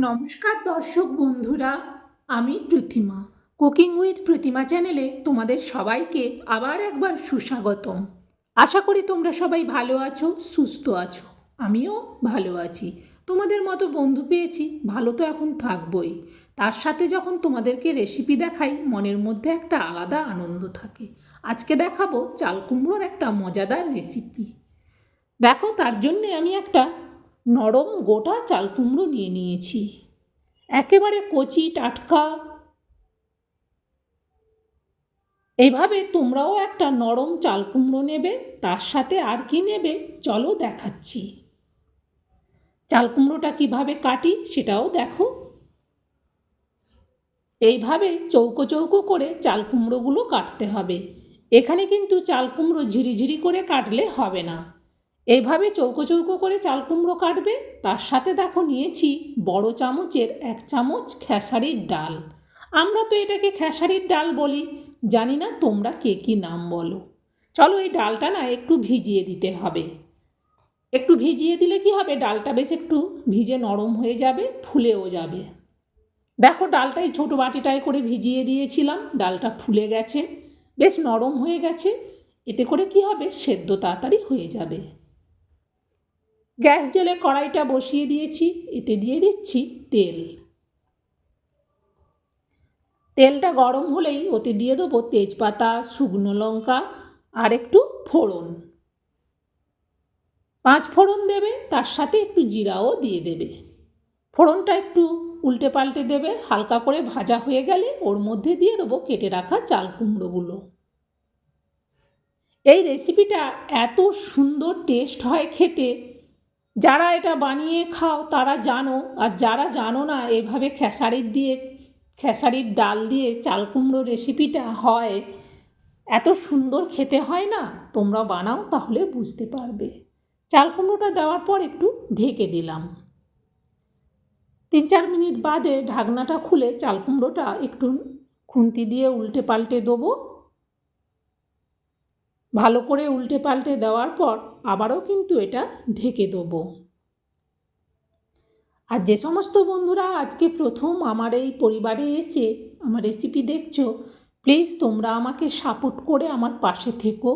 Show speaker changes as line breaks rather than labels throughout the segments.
নমস্কার দর্শক বন্ধুরা, আমি প্রতিমা। কুকিং উইথ প্রতিমা চ্যানেলে তোমাদের সবাইকে আবার একবার সুস্বাগতম। আশা করি তোমরা সবাই ভালো আছো, সুস্থ আছো। আমিও ভালো আছি। তোমাদের মতো বন্ধু পেয়েছি, ভালো তো এখন থাকবই। তার সাথে যখন তোমাদেরকে রেসিপি দেখাই, মনের মধ্যে একটা আলাদা আনন্দ থাকে। আজকে দেখাবো চাল কুমড়োর একটা মজাদার রেসিপি দেখো, তার জন্যে আমি একটা নরম গোটা চাল কুমড়ো নিয়ে নিয়েছি। একেবারে কচি, টাটকা। এইভাবে তোমরাও একটা নরম চাল কুমড়ো নেবে, তার সাথে আর কি নেবে, চলো দেখাচ্ছি। চাল কুমড়োটা কীভাবে কাটি সেটাও দেখো। এইভাবে চৌকো চৌকো করে চাল কুমড়োগুলো কাটতে হবে। এখানে কিন্তু চাল কুমড়ো ঝিরিঝিরি করে কাটলে হবে না। এইভাবে চৌকো চৌকো করে চাল কুমড়ো কাটবে। তার সাথে দেখো নিয়েছি বড় চামচের এক চামচ খেসারির ডাল। আমরা তো এটাকে খেসারির ডাল বলি। জানি না তোমরা কে কী নাম বলো। চলো এই ডালটা না একটু ভিজিয়ে দিতে হবে। একটু ভিজিয়ে দিলে কি হবে? ডালটা বেশ একটু ভিজে নরম হয়ে যাবে, ফুলেও যাবে। দেখো ডালটাই ছোটো বাটিটায় করে ভিজিয়ে দিয়েছিলাম। ডালটা ফুলে গেছে, বেশ নরম হয়ে গেছে। এতে করে কি হবে? সেদ্ধ তাড়াতাড়ি হয়ে যাবে। গ্যাস জেলে কড়াইটা বসিয়ে দিয়েছি, এতে দিয়ে দিচ্ছি তেল। তেলটা গরম হলেই ওতে দিয়ে দেবো তেজপাতা, শুকনো লঙ্কা, আর একটু ফোড়ন। পাঁচ ফোড়ন দেবে, তার সাথে একটু জিরাও দিয়ে দেবে। ফোড়নটা একটু উল্টে পাল্টে দেবে, হালকা করে ভাজা হয়ে গেলে ওর মধ্যে দিয়ে দেবো কেটে রাখা চাল কুমড়োগুলো। এই রেসিপিটা এত সুন্দর টেস্ট হয় খেতে। যারা এটা বানিয়ে খাও, তারা জানো, আর যারা জানো না, এভাবে খেসারির দিয়ে, খেসারির ডাল দিয়ে চাল কুমড়ো রেসিপিটা হয়, এত সুন্দর খেতে হয় না? তোমরা বানাও, তাহলে বুঝতে পারবে। চাল কুমড়োটা দেওয়ার পর একটু ঢেকে দিলাম। তিন চার মিনিট বাদে ঢাকনাটা খুলে চাল কুমড়োটা একটু খুন্তি দিয়ে উল্টে পাল্টে দেবো। ভালো করে উল্টে পাল্টে দেওয়ার পর আবারও কিন্তু এটা ঢেকে দেবো। আর যে সমস্ত বন্ধুরা আজকে প্রথম আমার এই পরিবারে এসে আমার রেসিপি দেখছ প্লিজ তোমরা আমাকে সাপোর্ট করে আমার পাশে থেকো।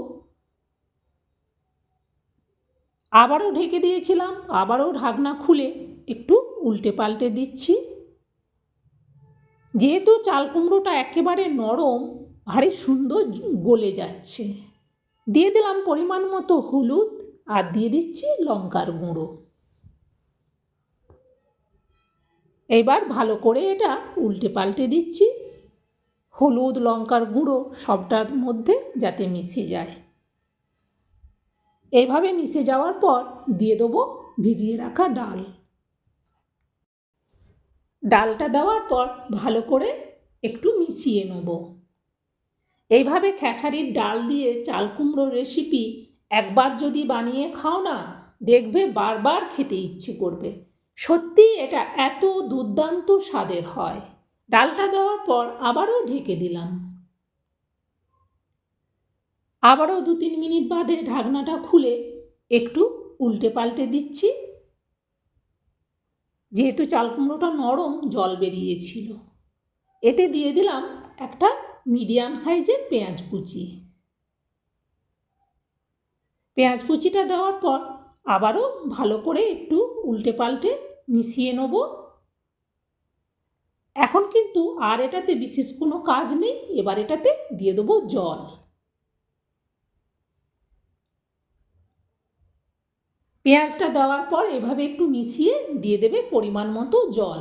আবারও ঢেকে দিয়েছিলাম, আবারও ঢাকনা খুলে একটু উল্টে পাল্টে দিচ্ছি। যেহেতু চাল কুমড়োটা একেবারে নরম, ভারী সুন্দর গলে যাচ্ছে। দিয়ে দিলাম পরিমাণ মতো হলুদ আর দিয়ে দিচ্ছি লঙ্কার গুঁড়ো। এবার ভালো করে এটা উল্টে পাল্টে দিচ্ছি। হলুদ, লঙ্কার গুঁড়ো সবটার মধ্যে যাতে মিশে যায়। এইভাবে মিশে যাওয়ার পর দিয়ে দেবো ভিজিয়ে রাখা ডাল। ডালটা দেওয়ার পর ভালো করে একটু মিশিয়ে নেব। এইভাবে খেসারির ডাল দিয়ে চাল কুমড়োর রেসিপি একবার যদি বানিয়ে খাও না, দেখবে বারবার খেতে ইচ্ছে করবে। সত্যি এটা এত দুর্দান্ত স্বাদের হয়। ডালটা দেওয়ার পর আবারও ঢেকে দিলাম। আবারও দু তিন মিনিট বাদে ঢাকনাটা খুলে একটু উল্টে পাল্টে দিচ্ছি। যেহেতু চাল কুমড়োটা নরম, জল বেরিয়েছিল। এতে দিয়ে দিলাম একটা মিডিয়াম সাইজের পেঁয়াজ কুচি। পেঁয়াজ কুচিটা দেওয়ার পর আবারও ভালো করে একটু উল্টে পাল্টে মিশিয়ে নেব। এখন কিন্তু আর এটাতে বিশেষ কোনো কাজ নেই, এবার এটাতে দিয়ে দেবো জল। পেঁয়াজটা দেওয়ার পর এভাবে একটু মিশিয়ে দিয়ে দেবে পরিমাণ মতো জল।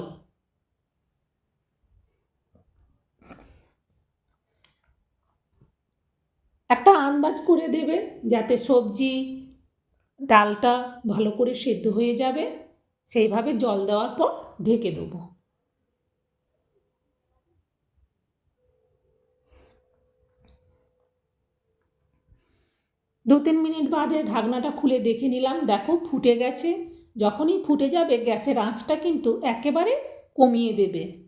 একটা আন্দাজ করে দেবে যাতে সবজি ডালটা ভালো করে সেদ্ধ হয়ে যাবে। সেইভাবে জল দেওয়ার পর ঢেকে দেবো। দু তিন মিনিট বাদে ঢাকনাটা খুলে দেখে নিলাম। দেখো ফুটে গেছে। যখনই ফুটে যাবে, গ্যাসের আঁচটা কিন্তু একেবারে কমিয়ে দেবে।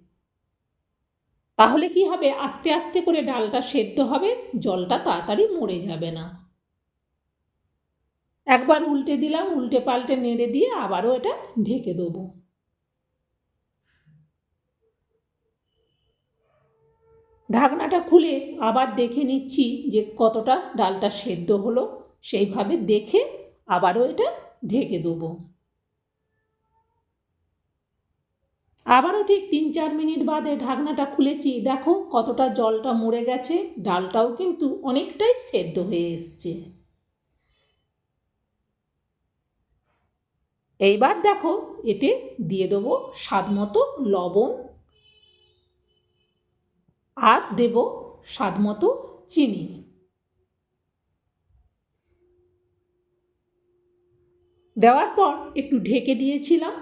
তাহলে কি হবে? আস্তে আস্তে করে ডালটা সেদ্ধ হবে, জলটা তাড়াতাড়ি মরে যাবে না। একবার উল্টে দিলাম, উল্টে পাল্টে নেড়ে দিয়ে আবারও এটা ঢেকে দেবো। ঢাকনাটা খুলে আবার দেখে নিচ্ছি যে কতটা ডালটা সেদ্ধ হলো। সেইভাবে দেখে আবারও এটা ঢেকে দেবো। আবারও ঠিক তিন চার মিনিট বাদে ঢাকনাটা খুলেছি। দেখো কতটা জলটা মরে গেছে, ডালটাও কিন্তু অনেকটাই সেদ্ধ হয়ে এসছে। এইবার দেখো এতে দিয়ে দেবো স্বাদ মতো লবণ আর দেব স্বাদ মতো চিনি। দেওয়ার পর একটু ঢেকে দিয়েছিলাম।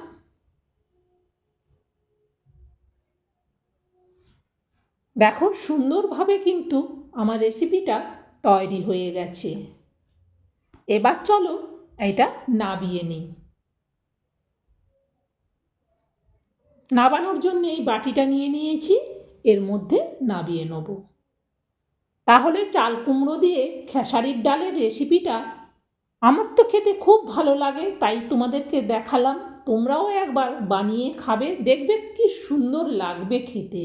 দেখো, সুন্দরভাবে কিন্তু আমার রেসিপিটা তৈরি হয়ে গেছে। এবার চলো এটা নাবিয়ে নিই। নাবানোর জন্য এই বাটিটা নিয়ে নিয়েছি, এর মধ্যে নাবিয়ে নেব। তাহলে চাল কুমড়ো দিয়ে খেসারির ডালের রেসিপিটা আমার তো খেতে খুব ভালো লাগে, তাই তোমাদেরকে দেখালাম। তোমরাও একবার বানিয়ে খাবে, দেখবে কি সুন্দর লাগবে খেতে।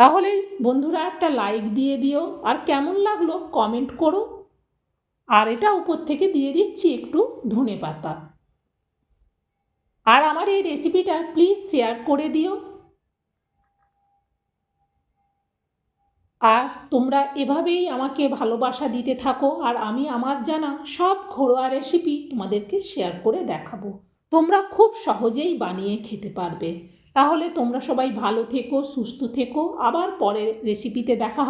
তাহলে বন্ধুরা একটা লাইক দিয়ে দিও। আর কেমন লাগল কমেন্ট করো। আর এটা উপর থেকে দিয়ে দিচ্ছি একটু ধনে পাতা। আর আমার এই রেসিপিটা প্লিজ শেয়ার করে দিও। আর তোমরা এভাবেই আমাকে ভালোবাসা দিতে থাকো। আর আমি আমার জানা সব ঘরোয়া রেসিপি তোমাদেরকে শেয়ার করে দেখাবো। তোমরা খুব সহজেই বানিয়ে খেতে পারবে। তাহলে তোমরা সবাই ভালো থেকো সুস্থ থেকো। আবার পরের রেসিপিতে দেখা হবে।